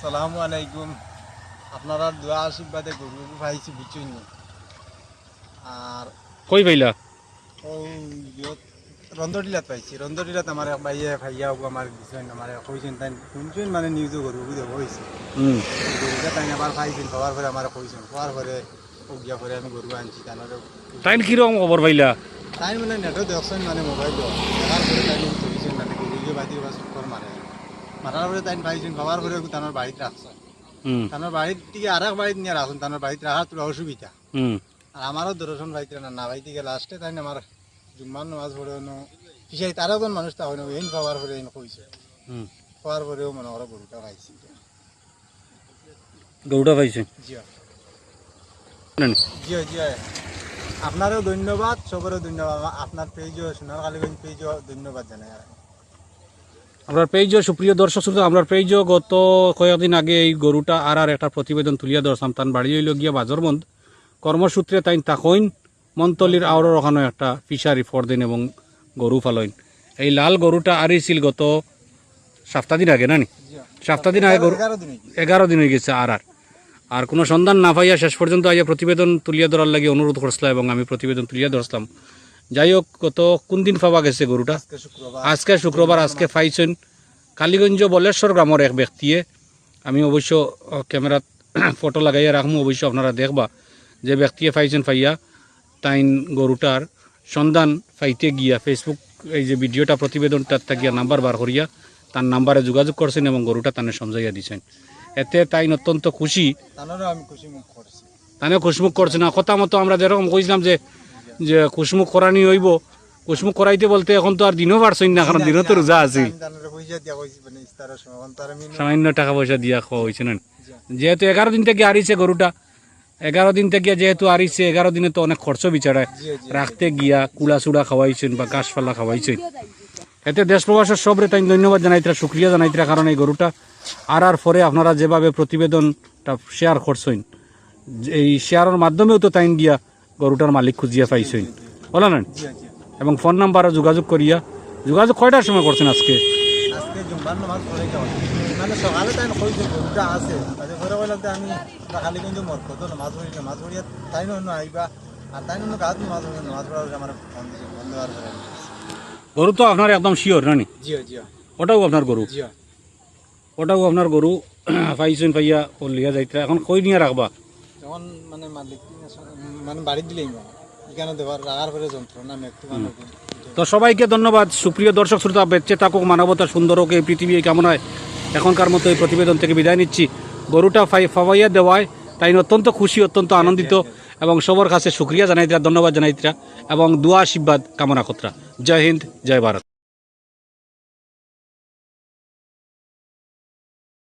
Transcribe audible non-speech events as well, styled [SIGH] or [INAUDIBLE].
সালামু আলাইকুম। আপনারা দোয়া আশীর্বাদে গরু পাইছি বুঝছেন নি? আর কই পাইলা? ও রন্ধটিলাত পাইছি। রন্ধটিলাত আমার এক ভাইয়ে ভাইয়া হোক আমার দিছেন আমার কইছেন তাই শুনছেন মানে নিউজও গরু বুঝে হয়েছে গরুটা তাই আবার পাইছেন পাওয়ার পরে আমার কইছেন। পাওয়ার পরে উগিয়া পরে আমি গরু আনছি তাই তাইন কীরকম খবর পাইলা? তাই মানে নেটও দেখছেন মানে মোবাইল দেখার পরে তাই মানে গরুকে বাদি বা চক্কর মারে। মারার পরে তাই পাইছেন পাওয়ার পরে তার বাড়িতে রাখছেন তানোর বাড়ির থেকে আর এক বাড়িতে নিয়ে রাখুন তানোর বাড়িতে রাখার তোর অসুবিধা। আর আমারও দর্শন বাড়িতে না না বাড়িতে গিয়ে লাস্টে তাই আমার নামাজ পড়ে তার একজন মানুষ তা হয় না এন পাওয়ার পরে এন কইছে হুম পাওয়ার পরেও মনে করো গরুটা পাইছি। গরুটা পাইছে? জিও না, না। জিও জিও আপনারও ধন্যবাদ সবারও ধন্যবাদ আপনার পেজও সোনার কালীগঞ্জ পেজও ধন্যবাদ জানাই। আর আপনার পেজও সুপ্রিয় দর্শক শ্রোতা আপনার পেজও গত কয়েকদিন আগে এই গরুটা আর আর একটা প্রতিবেদন তুলিয়া ধরছাম। তান বাড়ি হইল গিয়া বাজরবন্ধ কর্মসূত্রে তাই তাকইন মন্তলির আওড়র ওখানে একটা ফিশারি ফরদিন এবং গরু ফালইন। এই লাল গরুটা আরিছিল গত সপ্তাহ দিন আগে না নি? সপ্তাহ দিন আগে গরু এগারো দিন এগারো দিন হয়ে গেছে আর আর। আর কোনো সন্ধান না পাইয়া শেষ পর্যন্ত আজ প্রতিবেদন তুলিয়া ধরার লাগে অনুরোধ করছিলাম এবং আমি প্রতিবেদন তুলিয়া ধরছিলাম। যাই হোক কত কোন দিন পাওয়া গেছে গরুটা? আজকে শুক্রবার। আজকে পাইছেন। কালীগঞ্জ বলেশ্বর গ্রামের এক ব্যক্তিয়ে। আমি অবশ্য ক্যামেরাত [CLEARS THROAT] ফটো লাগাইয়া রাখব অবশ্য আপনারা দেখবা। যে ব্যক্তিয়ে পাইছেন পাইয়া তাইন গরুটার সন্ধান পাইতে গিয়া ফেসবুক এই যে ভিডিওটা প্রতিবেদনটা গিয়া নাম্বার বার করিয়া তার নাম্বারে যোগাযোগ করছেন এবং গরুটা তানে সমঝাইয়া দিছেন। এতে তাইন অত্যন্ত খুশি। তানে খুশমুখ করছে না কথা মতো আমরা যেরকম কইছিলাম যে যে খুশমুখ করানি হইব খুশমুখ করাইতে বলতে এখন তো আর দিনও পারছই না কারণ দিনও তো রোজা আছে। মানে সামান্য টাকা পয়সা দিয়া খাওয়া হয়েছে না। যেহেতু এগারো দিন থেকে আরিছে গরুটা এগারো দিন থেকে যেহেতু আরিছে এগারো দিনে তো অনেক খরচ বিচারায় রাখতে গিয়া কুলা চুড়া খাওয়াইছেন বা গাছপালা খাওয়াইছেন এতে দেশ প্রবাসের সবরে তাই ধন্যবাদ জানাইতরা শুক্রিয়া জানাইতরা কারণ এই গরুটা আর আর পরে আপনারা যেভাবে প্রতিবেদনটা শেয়ার করছেন এই শেয়ারের মাধ্যমেও তো তাইন গিয়া গরুটার মালিক খুঁজিয়া পাইছেন। বলা না জিও জিও এবং ফোন নাম্বারও যোগাযোগ করিয়া যোগাযোগ কয়টার সময় করছেন আজকে? মানে সকালে তাই কইছে গরুটা আছে তাই ঘরে কইলাম যে আমি তাই নন্য আইবা। আর তাই নন্য গাছ নামাজ পড়ি নামাজ পড়ার আমার ফোন দিছে ফোন দেওয়ার পরে। গরু তো আপনার একদম শিওর নানি? জিও জিও ওটাও আপনার গরু? জিও ওটাও আপনার গরু [CLEARS THROAT] পাইছেন পাইয়া ও লিয়া যাইতে। এখন কই নিয়ে রাখবা? যখন মানে মালিক মানে বাড়ি দিলেই এখানে দেওয়ার রাগার যন্ত্রণা তো সবাইকে ধন্যবাদ। সুপ্রিয় দর্শক শ্রোতা বেঁচে থাকুক মানবতা সুন্দর হোক এই পৃথিবী কামনায়। এখনকার মতো এই প্রতিবেদন থেকে বিদায় নিচ্ছি। গরুটা ফাই ফাওয়াইয়া দেওয়ায় তাই অত্যন্ত খুশি, অত্যন্ত আনন্দিত এবং সবার কাছে সুক্রিয়া জানাইতরা ধন্যবাদ জানাইতরা এবং দোয়া আশীর্বাদ কামনা কতরা জয় হিন্দ, জয় ভারত